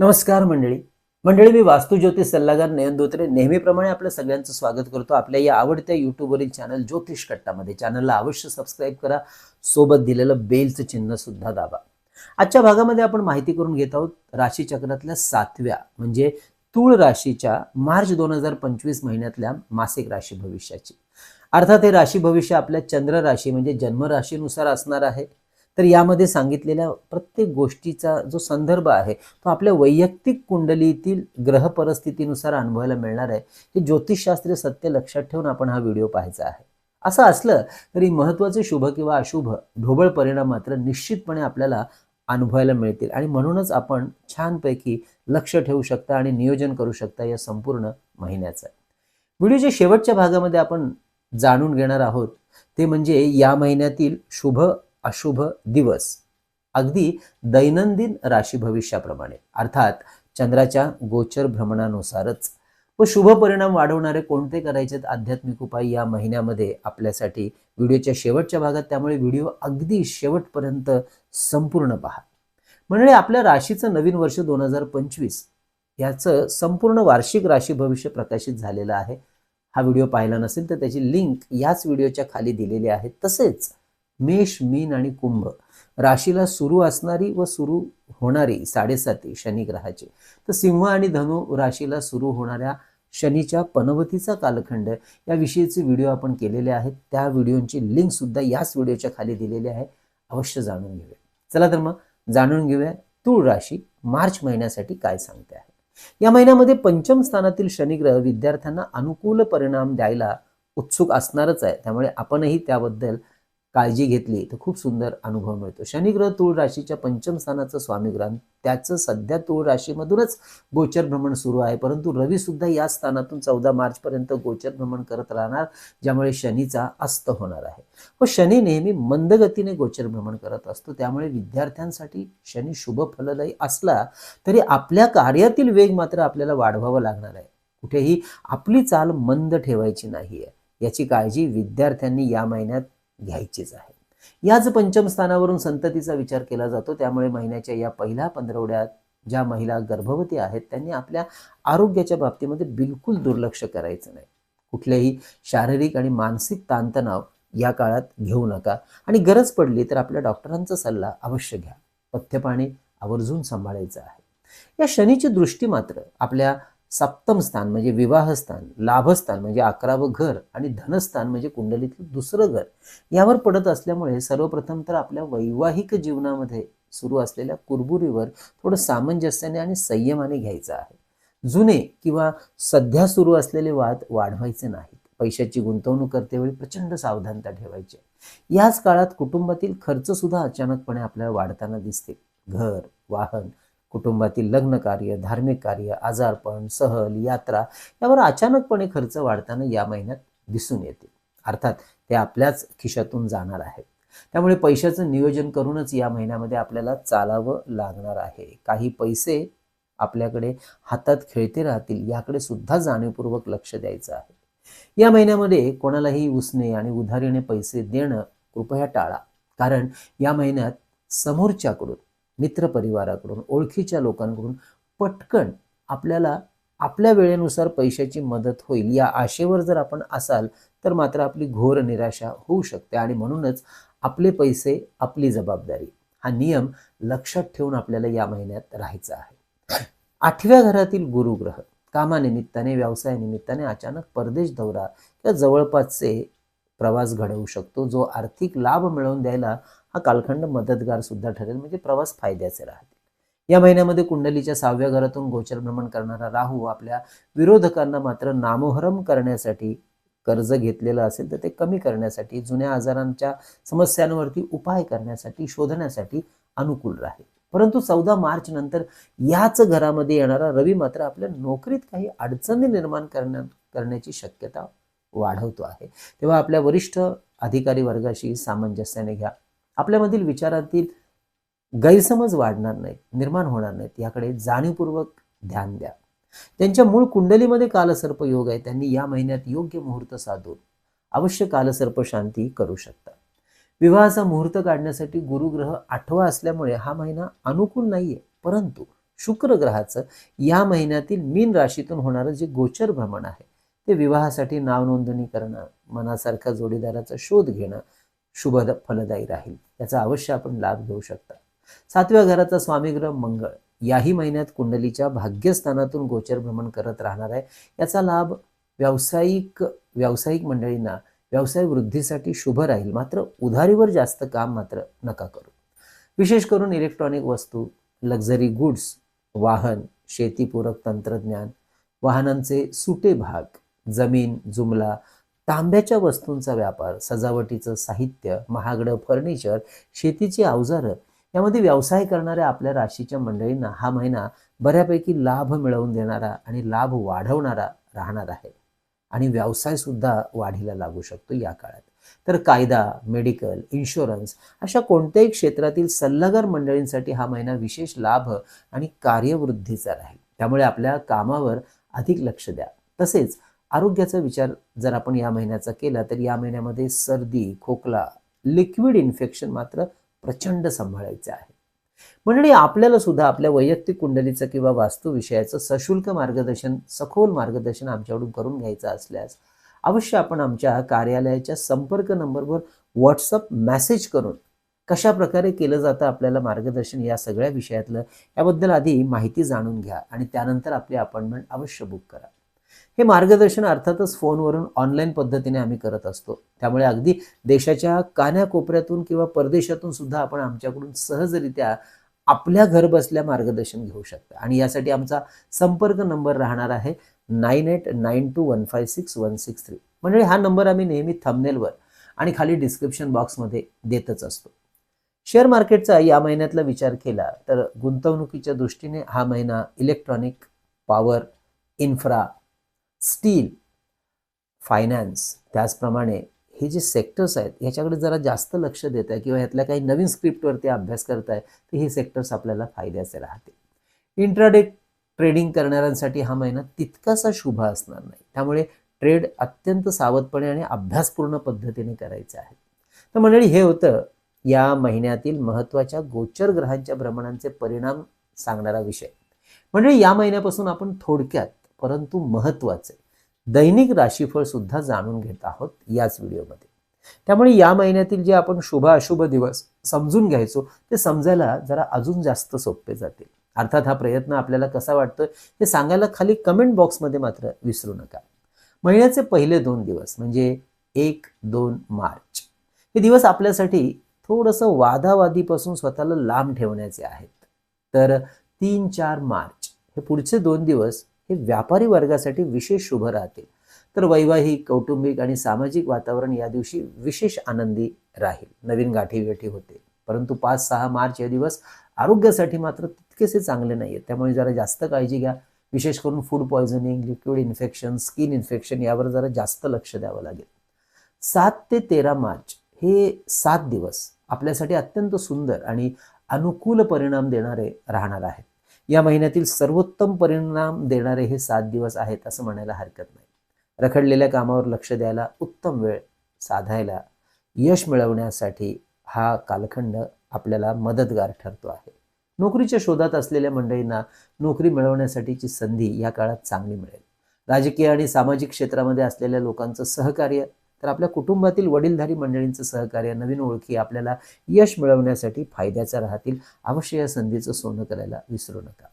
नमस्कार मंडळी. मंडळी मी वास्तू ज्योतिष सल्लागार नयन धोत्रे. नेहमीप्रमाणे आपलं सगळ्यांचं स्वागत करतो. आपल्या या आवडत्या यूट्यूबवरील चॅनल ज्योतिष कट्टामध्ये. चॅनलला अवश्य सबस्क्राईब करा. सोबत दिलेलं बेलचं चिन्ह सुद्धा दाबा. आजच्या भागामध्ये आपण माहिती करून घेत आहोत राशीचक्रातल्या सातव्या म्हणजे तूळ राशीच्या मार्च दोन हजार पंचवीस महिन्यातल्या मासिक राशी भविष्याची. अर्थात हे राशी भविष्य आपल्या चंद्र राशी म्हणजे जन्मराशीनुसार असणार आहे. तर यामध्ये सांगितलेल्या प्रत्येक गोष्टीचा जो संदर्भ आहे तो आपल्या वैयक्तिक कुंडलीतील ग्रह परिस्थितीनुसार अनुभवायला मिळणार आहे. हे ज्योतिषशास्त्रीय सत्य लक्षात ठेवून आपण हा व्हिडिओ पाहायचा आहे. असं असलं तरी महत्त्वाचे शुभ किंवा अशुभ ढोबळ परिणाम मात्र निश्चितपणे आपल्याला अनुभवायला मिळतील. आणि म्हणूनच आपण छानपैकी लक्ष ठेवू शकता आणि नियोजन करू शकता या संपूर्ण महिन्याचं. व्हिडिओच्या शेवटच्या भागामध्ये आपण जाणून घेणार आहोत ते म्हणजे या महिन्यातील शुभ अशुभ दिवस. अगदी दैनंदिन राशी भविष्याप्रमाणे अर्थात चंद्राच्या गोचर भ्रमणानुसारच. व शुभ परिणाम वाढवणारे कोणते करायचे आध्यात्मिक उपाय या महिन्यामध्ये आपल्यासाठी व्हिडिओच्या शेवटच्या भागात. त्यामुळे व्हिडिओ अगदी शेवटपर्यंत संपूर्ण पहा. म्हणजे आपल्या राशीचं नवीन वर्ष दोन हजार पंचवीस याचं संपूर्ण वार्षिक राशी भविष्य प्रकाशित झालेलं आहे. हा व्हिडिओ पाहिला नसेल तर त्याची लिंक याच व्हिडिओच्या खाली दिलेली आहे. तसेच मेष मीन आणि कुंभ. राशीला सुरू असणारी व सुरू होणारी साडेसाती शनी ग्रहाची. तर सिंह आणि धनु राशीला सुरू होणाऱ्या शनीच्या पनवतीचा कालखंड याविषयीचे व्हिडिओ आपण केलेले आहेत. त्या व्हिडिओची लिंक सुद्धा याच व्हिडिओच्या खाली दिलेली आहे. अवश्य जाणून घेऊया. चला तर मग जाणून घेऊया तूळ राशी मार्च महिन्यासाठी काय सांगते आहे. या महिन्यामध्ये पंचम स्थानातील शनिग्रह विद्यार्थ्यांना अनुकूल परिणाम द्यायला उत्सुक असणारच आहे. त्यामुळे आपणही त्याबद्दल काळजी घेतली तर खूप सुंदर अनुभव मिळतो. शनिग्रह तूळ राशीच्या पंचम स्थानाचं स्वामीग्रहण त्याचं सध्या तूळ राशीमधूनच गोचर भ्रमण सुरू आहे. परंतु रवी सुद्धा या स्थानातून चौदा मार्चपर्यंत गोचर भ्रमण करत राहणार ज्यामुळे शनीचा अस्त होणार आहे. व शनी नेहमी मंदगतीने गोचर भ्रमण करत असतो. त्यामुळे विद्यार्थ्यांसाठी शनी शुभ फलदायी असला तरी आपल्या कार्यातील वेग मात्र आपल्याला वाढवावा लागणार आहे. कुठेही आपली चाल मंद ठेवायची नाही आहे याची काळजी विद्यार्थ्यांनी या महिन्यात घ्यायचीच आहे याच पंचम स्थानावरून संततीचा विचार केला जातो. त्यामुळे महिन्याच्या या पहिल्या पंधरवड्यात ज्या महिला गर्भवती आहेत त्यांनी आपल्या आरोग्याच्या बाबतीमध्ये बिलकुल दुर्लक्ष करायचं नाही. कुठलेही शारीरिक आणि मानसिक ताणतणाव या काळात घेऊ नका. आणि गरज पडली तर आपल्या डॉक्टरांचा सल्ला अवश्य घ्या. पथ्यपाणी आवर्जून सांभाळायचं आहे. या शनीची दृष्टी मात्र आपल्या सप्तम स्थान म्हणजे विवाहस्थान लाभस्थान म्हणजे अकरावं घर आणि धनस्थान म्हणजे कुंडलीतलं दुसरं घर. यावर पडत असल्यामुळे सर्वप्रथम तर आपल्या वैवाहिक जीवनामध्ये सुरू असलेल्या कुरबुरीवर थोडं सामंजस्याने आणि संयमाने घ्यायचं आहे. जुने किंवा सध्या सुरू असलेले वाद वाढवायचे नाहीत. पैशाची गुंतवणूक करतेवेळी प्रचंड सावधानता ठेवायची. याच काळात कुटुंबातील खर्च सुद्धा अचानकपणे आपल्याला वाढताना दिसते. घर वाहन कुटुंबातील लग्न कार्य धार्मिक कार्य आजारपण सहल यात्रा यावर अचानकपणे खर्च वाढताना या महिन्यात दिसून येते. अर्थात ते आपल्याच खिशातून जाणार आहे त्यामुळे पैशाचं नियोजन करूनच या महिन्यामध्ये आपल्याला चालावं लागणार आहे. काही पैसे आपल्याकडे हातात खेळते राहतील याकडे सुद्धा जाणीवपूर्वक लक्ष द्यायचं आहे. या महिन्यामध्ये कोणालाही उसने आणि उधारीने पैसे देणं कृपया टाळा. कारण या महिन्यात समोरच्याकडून मित्रपरिवाराकडून ओळखीच्या लोकांकडून पटकन आपल्याला आपल्या वेळेनुसार पैशाची मदत होईल. या आशेवर जर आपण असाल तर मात्र आपली घोर निराशा होऊ शकते आणि म्हणूनच आपले पैसे आपली जबाबदारी हा नियम लक्षात ठेवून आपल्याला या महिन्यात राहायचा आहे. आठव्या घरातील गुरुग्रह कामानिमित्ताने व्यवसायानिमित्ताने अचानक परदेश दौरा किंवा जवळपासचे प्रवास घडवू शकतो जो आर्थिक लाभ मिळवून द्यायला हा कालखंड मदतगार सुद्धा ठरेल म्हणजे प्रवास फायद्याचे राहतील. या महिन्यामध्ये कुंडलीच्या सहाव्या घरातून गोचर भ्रमण करणारा राहू आपल्या विरोधकांना मात्र नामोहरम करण्यासाठी कर्ज घेतलेलं असेल तर ते कमी करण्यासाठी जुन्या आजारांच्या समस्यांवरती उपाय करण्यासाठी शोधण्यासाठी अनुकूल राहील. परंतु चौदा मार्च नंतर याच घरामध्ये येणारा रवी मात्र आपल्या नोकरीत काही अडचणी निर्माण करण्या करण्याची शक्यता वाढवतो आहे. तेव्हा आपल्या वरिष्ठ अधिकारी वर्गाशी सामंजस्याने घ्या. आपल्यामधील विचारातील गैरसमज वाढणार नाहीत निर्माण होणार नाहीत. याकडे जाणीवपूर्वक ध्यान द्या. त्यांच्या मूळ कुंडलीमध्ये कालसर्प योग आहे. त्यांनी या महिन्यात योग्य मुहूर्त साधून अवश्य कालसर्प शांती करू शकता विवाहाचा मुहूर्त काढण्यासाठी गुरुग्रह आठवा असल्यामुळे हा महिना अनुकूल नाहीये. परंतु शुक्र ग्रहाचं या महिन्यातील मीन राशीतून होणारं जे गोचर भ्रमण आहे ते विवाहासाठी नाव नोंदणी करणं मनासारख्या जोडीदाराचा शोध घेणं शुभ फलदायी राहील. याचा अवश्य आपण लाभ घेऊ शकता. सातव्या घराचा स्वामीग्रह मंगळ. याही महिन्यात कुंडलीच्या भाग्यस्थानातून गोचर भ्रमण करत राहणार आहे. याचा लाभ व्यावसायिक व्यावसायिक मंडळींना व्यवसाय वृद्धीसाठी शुभ राहील. मात्र उधारीवर जास्त काम मात्र नका करू. विशेष करून इलेक्ट्रॉनिक वस्तू लक्झरी गुड्स वाहन शेतीपूरक तंत्रज्ञान वाहनांचे सुटे भाग जमीन जुमला तांब्याच्या वस्तूंचा व्यापार सजावटीचं साहित्य महागडं फर्निचर शेतीची अवजारं यामध्ये व्यवसाय करणाऱ्या आपल्या राशीच्या मंडळींना हा महिना बऱ्यापैकी लाभ मिळवून देणारा आणि लाभ वाढवणारा राहणार आहे. आणि व्यवसाय सुद्धा वाढीला लागू शकतो या काळात. तर कायदा मेडिकल इन्शुरन्स अशा कोणत्याही क्षेत्रातील सल्लागार मंडळींसाठी हा महिना विशेष लाभ आणि कार्यवृद्धीचा राहील. त्यामुळे आपल्या कामावर अधिक लक्ष द्या. तसेच आरोग्याचा विचार जर आपण या महिन्याचा केला तर या महिन्यामध्ये सर्दी खोकला लिक्विड इन्फेक्शन मात्र प्रचंड सांभाळायचं आहे. मंडळी आपल्याला सुद्धा आपल्या वैयक्तिक कुंडलीचं किंवा वास्तुविषयाचं सशुल्क मार्गदर्शन सखोल मार्गदर्शन आमच्याकडून करून घ्यायचं असल्यास अवश्य आपण आमच्या कार्यालयाच्या संपर्क नंबरवर व्हॉट्सअप मेसेज करून कशा प्रकारे केलं जातं आपल्याला मार्गदर्शन या सगळ्या विषयातलं याबद्दल आधी माहिती जाणून घ्या आणि त्यानंतर आपली अपॉइंटमेंट अवश्य बुक करा. हे मार्गदर्शन अर्थातच फोनवरून ऑनलाईन पद्धतीने आम्ही करत असतो. त्यामुळे अगदी देशाच्या कान्याकोपऱ्यातून किंवा परदेशातून सुद्धा आपण आमच्याकडून सहजरित्या आपल्या घर बसल्या मार्गदर्शन घेऊ शकता. आणि यासाठी आमचा संपर्क नंबर राहणार आहे nine eight nine two one five six one six three. म्हणजे हा नंबर आम्ही नेहमी थंबनेलवर आणि खाली डिस्क्रिप्शन बॉक्समध्ये देतच असतो. शेअर मार्केटचा या महिन्यातला विचार केला तर गुंतवणुकीच्या दृष्टीने हा महिना electronic power infra steel finance त्याचप्रमाणे हे जे सेक्टर्स आहेत ह्याच्याकडे जरा जास्त लक्ष देत आहे किंवा ह्यातल्या काही नवीन स्क्रिप्टवरती अभ्यास करताय तर हे सेक्टर्स आपल्याला फायद्याचे राहते इंट्राडे ट्रेडिंग करणाऱ्यांसाठी हा महिना तितकासा शुभ असणार नाही. त्यामुळे ट्रेड अत्यंत सावधपणे आणि अभ्यासपूर्ण पद्धतीने करायचे आहे. तर मंडळी हे होतं या महिन्यातील महत्त्वाच्या गोचर ग्रहांच्या भ्रमणांचे परिणाम सांगणारा विषय. म्हणजे या महिन्यापासून आपण थोडक्यात परंतु महत्त्वाचे. दैनिक राशीफळ सुद्धा जाणून घेत आहोत याच व्हिडिओमध्ये. त्यामुळे या महिन्यातील जे आपण शुभ अशुभ दिवस समजून घ्यायचो ते समजायला जरा अजून जास्त सोपे जातील. अर्थात हा प्रयत्न आपल्याला कसा वाटतोय हे सांगायला खाली कमेंट बॉक्समध्ये मात्र विसरू नका. महिन्याचे पहिले दोन दिवस म्हणजे एक दोन मार्च. हे दिवस आपल्यासाठी थोडंसं वादावादीपासून स्वतःला लांब ठेवण्याचे आहेत. तर तीन चार मार्च हे पुढचे दोन दिवस हे व्यापारी वर्गासाठी विशेष शुभ राहतील तर वैवाहिक कौटुंबिक आणि सामाजिक वातावरण या दिवशी विशेष आनंदी राहील. नवीन गाठीगाठी होते. परंतु पाच सहा मार्च हे दिवस आरोग्यासाठी मात्र तितकेसे चांगले नाही आहेत त्यामुळे जरा जास्त काळजी घ्या. विशेष करून food poisoning liquid infection skin infection यावर जरा जास्त लक्ष द्यावं लागेल. सात ते तेरा मार्च हे सात दिवस आपल्यासाठी अत्यंत सुंदर आणि अनुकूल परिणाम देणारे राहणार आहेत. या महिन्यातील सर्वोत्तम परिणाम देणारे हे सात दिवस आहेत असं म्हणायला हरकत नाही. रखडलेल्या कामावर लक्ष द्यायला उत्तम वेळ साधायला यश मिळवण्यासाठी हा कालखंड आपल्याला मदतगार ठरतो आहे. नोकरीच्या शोधात असलेल्या मंडळींना नोकरी मिळवण्यासाठीची संधी या काळात चांगली मिळेल. राजकीय आणि सामाजिक क्षेत्रामध्ये असलेल्या लोकांचं सहकार्य तर आपल्या कुटुंबातील वडीलधारी मंडळींचं सहकार्य नवीन ओळखी आपल्याला यश मिळवण्यासाठी फायद्याच्या राहतील. अवश्य या संधीचं सोनं करायला विसरू नका.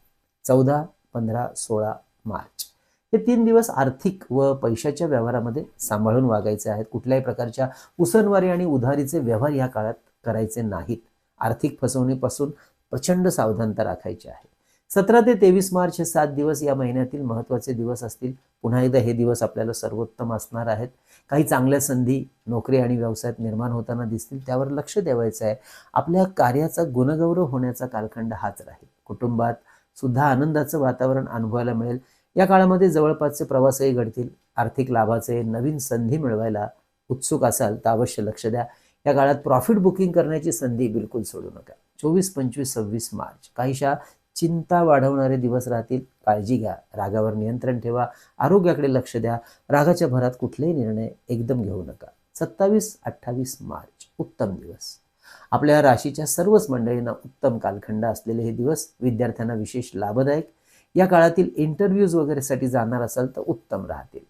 चौदा पंधरा सोळा मार्च. हे तीन दिवस आर्थिक व पैशाच्या व्यवहारामध्ये सांभाळून वागायचे आहेत. कुठल्याही प्रकारच्या उसनवारी आणि उधारीचे व्यवहार या काळात करायचे नाहीत. आर्थिक फसवणीपासून प्रचंड सावधानता राखायची आहे. सतरा ते तेवीस मार्च हे सात दिवस या महिन्यातील महत्त्वाचे दिवस असतील. पुन्हा एकदा हे दिवस आपल्याला सर्वोत्तम असणार आहेत. काही चांगल्या संधी नोकरी आणि व्यवसायात निर्माण होताना दिसतील त्यावर लक्ष द्यावायचं आहे. आपल्या कार्याचा गुणगौरव होण्याचा कालखंड हाच राहील. कुटुंबात सुद्धा आनंदाचं वातावरण अनुभवायला मिळेल. या काळामध्ये जवळपासचे प्रवासही घडतील. आर्थिक लाभाचे नवीन संधी मिळवायला उत्सुक असाल तर अवश्य लक्ष द्या. या काळात प्रॉफिट बुकिंग करण्याची संधी बिलकुल सोडू नका. चोवीस पंचवीस सव्वीस मार्च. काहीशा चिंता वाढवणारे दिवस राहतील. काळजी घ्या. रागावर नियंत्रण ठेवा. आरोग्याकडे लक्ष द्या. रागाच्या भरात कुठलेही निर्णय एकदम घेऊ नका. सत्तावीस अठ्ठावीस मार्च उत्तम दिवस. आपल्या राशीच्या सर्वच मंडळींना उत्तम कालखंड असलेले हे दिवस विद्यार्थ्यांना विशेष लाभदायक. या काळातील इंटरव्ह्यूज वगैरेसाठी जाणार असाल तर उत्तम राहतील.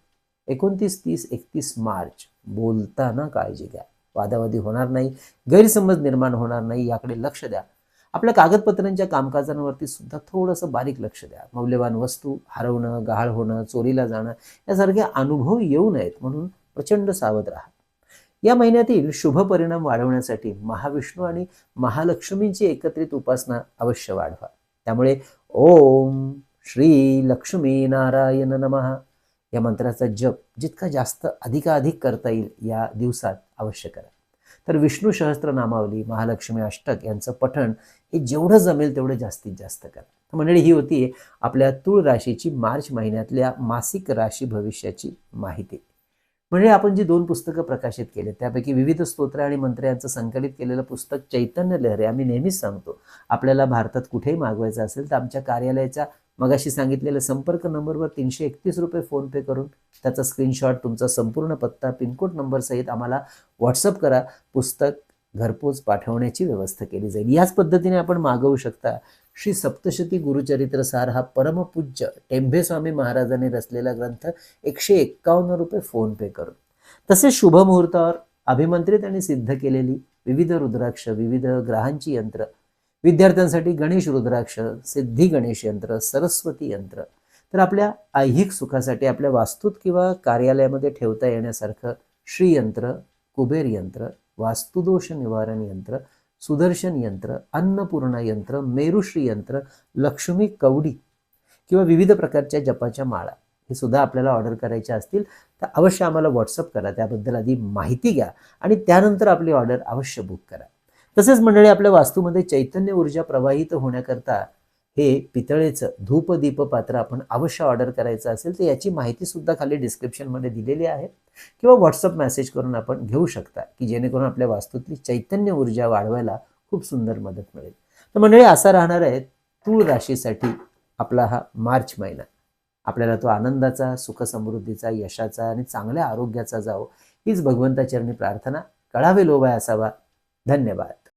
एकोणतीस तीस एकतीस मार्च बोलताना काळजी घ्या. वादावादी होणार नाही. गैरसमज निर्माण होणार नाही. याकडे लक्ष द्या. आपल्या कागदपत्रांच्या कामकाजांवरती सुद्धा थोडंसं बारीक लक्ष द्या. मौल्यवान वस्तू हरवणं गहाळ होणं चोरीला जाणं यासारखे अनुभव येऊ नयेत म्हणून प्रचंड सावध राहा. या महिन्यातील शुभ परिणाम वाढवण्यासाठी महाविष्णू आणि महालक्ष्मींची एकत्रित उपासना अवश्य वाढवा. त्यामुळे ओम श्री लक्ष्मी नारायण नमः. या मंत्राचा जप जितका जास्त अधिकाधिक करता येईल या दिवसात अवश्य करा. तर विष्णू सहस्त्रनामावली महालक्ष्मी अष्टक यांचं पठण हे जेवढं जमेल तेवढं जास्तीत जास्त करा. मंडळी ही होती आपल्या तुळ राशीची मार्च महिन्यातल्या मासिक राशी भविष्याची माहिती. म्हणजे आपण जी दोन पुस्तकं प्रकाशित केली त्यापैकी विविध स्तोत्र आणि मंत्र यांचं संकलित केलेलं पुस्तक चैतन्य लहरी आम्ही नेहमीच सांगतो आपल्याला भारतात कुठेही मागवायचं असेल तर आमच्या कार्यालयाच्या मगाशी सांगितलेल्या संपर्क नंबरवर तीनशे एकतीस रुपये फोनपे करून त्याचा स्क्रीनशॉट तुमचा संपूर्ण पत्ता पिनकोड नंबरसहित आम्हाला व्हॉट्सअप करा. पुस्तक घरपोच पाठवण्याची व्यवस्था केली जाईल. याच पद्धतीने आपण मागवू शकता. श्री सप्तशती गुरुचरित्र सार हा परमपूज्य टेंभेस्वामी महाराजांनी रचलेला ग्रंथ एकशे एक्कावन्न रुपये फोनपे करून. तसेच शुभ मुहूर्तावर अभिमंत्रित आणि सिद्ध केलेली विविध रुद्राक्ष विविध ग्रहांची यंत्र विद्यार्थ्यांसाठी गणेश रुद्राक्ष सिद्धी गणेश यंत्र सरस्वती यंत्र. तर आपल्या ऐहिक सुखासाठी आपल्या वास्तूत किंवा कार्यालयामध्ये ठेवता येण्यासारखं श्रीयंत्र कुबेर यंत्र वास्तुदोष निवारण यंत्र सुदर्शन यंत्र अन्नपूर्णा यंत्र मेरुश्री यंत्र लक्ष्मी कवडी किंवा विविध प्रकारच्या जपाच्या माळा हे सुद्धा आपल्याला ऑर्डर करायच्या असतील तर अवश्य आम्हाला व्हॉट्सअप करा. त्याबद्दल आधी माहिती घ्या आणि त्यानंतर आपली ऑर्डर अवश्य बुक करा. तसेच मंडळी आपल्या वास्तूमध्ये चैतन्य ऊर्जा प्रवाहित होण्याकरता हे पितळेचं धूप दीप पात्र आपण अवश्य ऑर्डर करायचं असेल तर याची माहिती सुद्धा खाली डिस्क्रिप्शनमध्ये दिलेली आहे. किंवा व्हॉट्सअप मेसेज करून आपण घेऊ शकता की जेणेकरून आपल्या वास्तूतली चैतन्य ऊर्जा वाढवायला खूप सुंदर मदत मिळेल. तर मंडळी असा राहणार आहे तूळ राशीसाठी आपला हा मार्च महिना. आपल्याला तो आनंदाचा सुखसमृद्धीचा यशाचा आणि चांगल्या आरोग्याचा जावो हीच भगवंताचरणी प्रार्थना. कळावे लोबाय असावा. धन्यवाद.